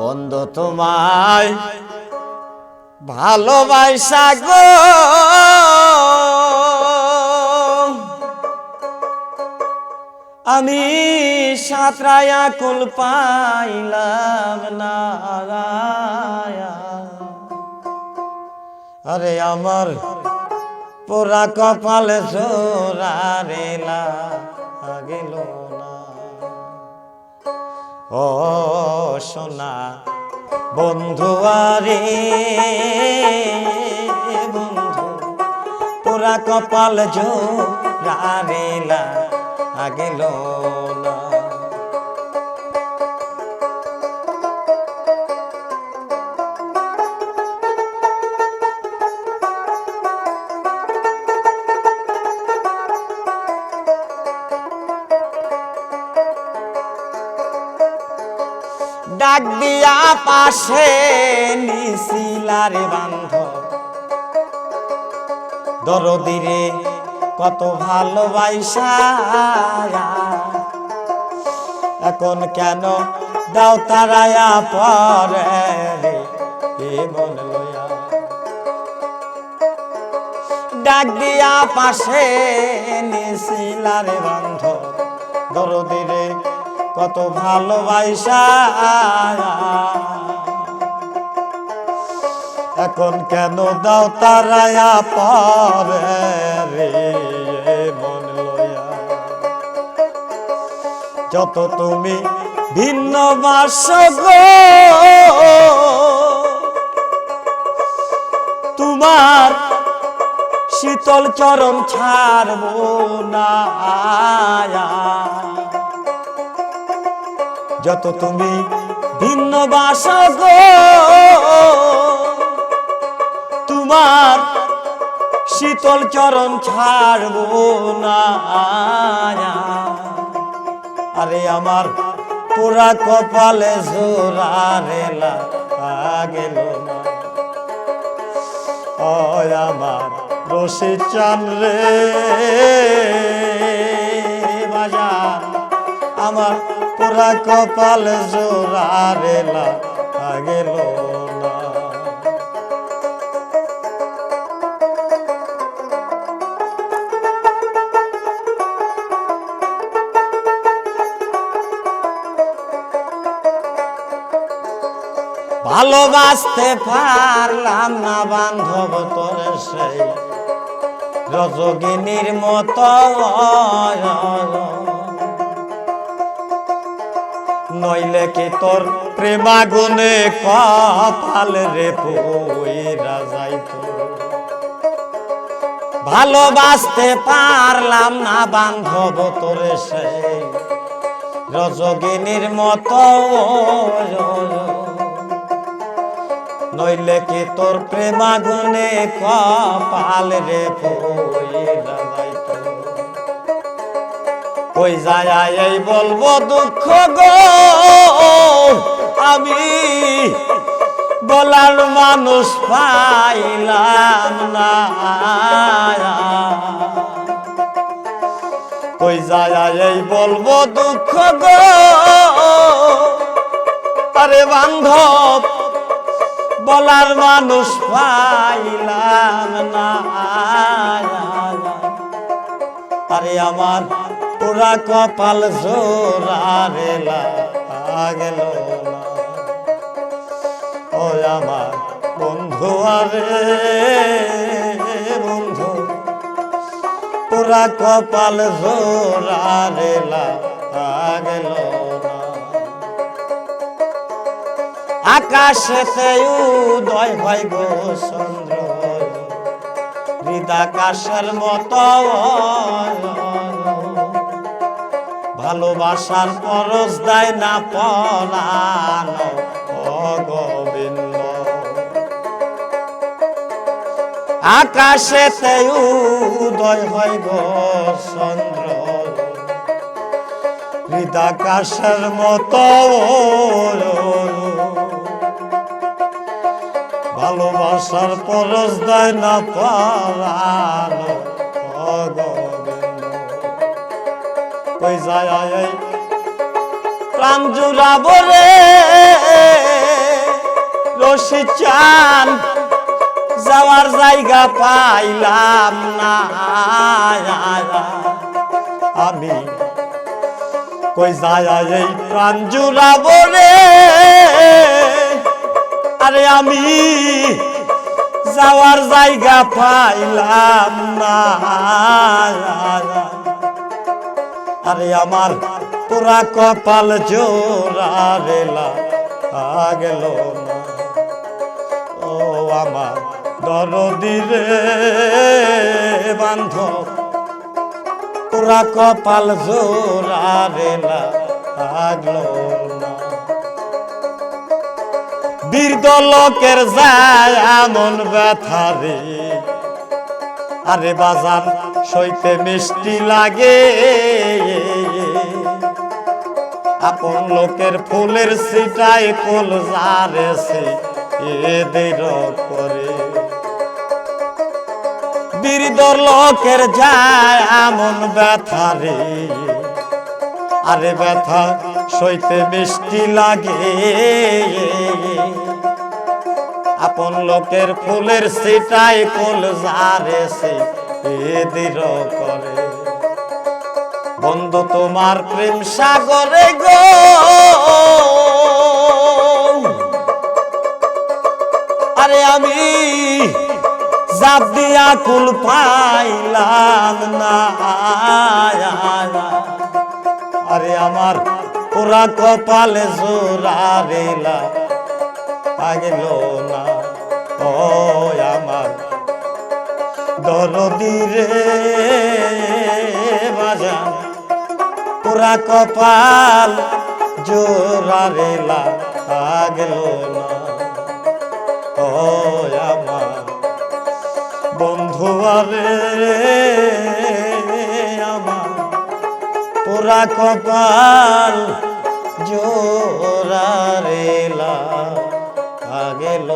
বন্ধু তোমায় ভালোবাসা গো। আমি সাঁতরায়া কুল পাইলাম। আরে আমার পোড়া কপালে জোরা রেলা গেল না। ও সোনা বন্ধু আরে, বন্ধু, পোড়া কপাল জোরা রেলা গেল না। ডাক দিয়া পাশে নিশিলারে বান্ধ দরদিরে কত ভালোবাসা। এখন কেন দাও তারায়া পরে রে মন লয়া। ডাক দিয়া পাশে নিশিলারে বান্ধ দরদিরে কত ভালোবাসা। এখন কেন দাও তারায়া পরে রে মন লয়া। যত তুমি ভিন্ন বাস তোমার শীতল চরণ ছাড়ব না। যত তুমি ভিন্ন বাস গো। তোমার শীতল চরণ ছাড়ব না। আরে আমার পোড়া কপালে জোরা গেল আমার রশি চান রে পোড়া কপাল জোরা রেলা গেল না। ভালোবাসতে পারলাম না বান্ধব তোর সেই রজগিনীর মতো নইলে কি তোর প্রেমাগুনে কপাল রে পইরা যাইতো ভালোবাসতে পারলাম না বান্ধব তোরে সেই রজগিনীর মতো নইলে কি তোর প্রেমাগুনে কপাল রে পইরা যাইতো কই যায় এই বলব দুঃখ গো। আমি বলার মানুষ পাইলাম না। কই যায় এই বলব দুঃখ গো। আরে বান্ধব, বলার মানুষ পাইলাম না। আরে আমার পুরা কপাল জোরা রেলা গেল ও আমার বন্ধু আরে বন্ধু পুরা কপাল গেল না। আকাশেতে উদয় হয় গো চন্দ্র, হৃদাকাশের মতো ভালোবাসার পরশ দেয় না ও গোবিন্দ আকাশেতে উদয় হয় গো চন্দ্র। হৃদাকাশের মতো ভালোবাসার পরশ দেয় না পারানো গোবিন্দ কই যায় প্রাণ রশি চান, যাওয়ার জায়গা পাইলাম না। আমি কই যায় এই প্রাণ জুড়াবো আরে আমি যাওয়ার জায়গা পাইলাম না। আরে আমার তোরা কপাল জোড়া রেলা গেল না। ও আমার দরদি রে বান্ধব তোরা কপাল জোড়া রেলা আগল না। বীর লোকের যায় এমন ব্যথা রে। আরে বাজার সইতে মিষ্টি লাগে আপন লোকের ফুলের সিটাই ফুল জারেছে এদের করে। বীরদর লোকের যায় এমন ব্যথা রে। আরে ব্যথা সইতে মিষ্টি লাগে। আপন লোকের ফুলের সিটাই ফুল জারে সে এদের করে। বন্ধু তোমার প্রেম সাগরে গো। আরে আমি জাপ দিয়া কুল পাইলাম না। আরে আমার পুরা কপালে জোরা আগেল না। ও আমার দরদি রে পুরা কপাল জোরা রেলা আগেল না। ও আমার বন্ধু আরে, আমার পুরা কপাল জোরা রেলা গেল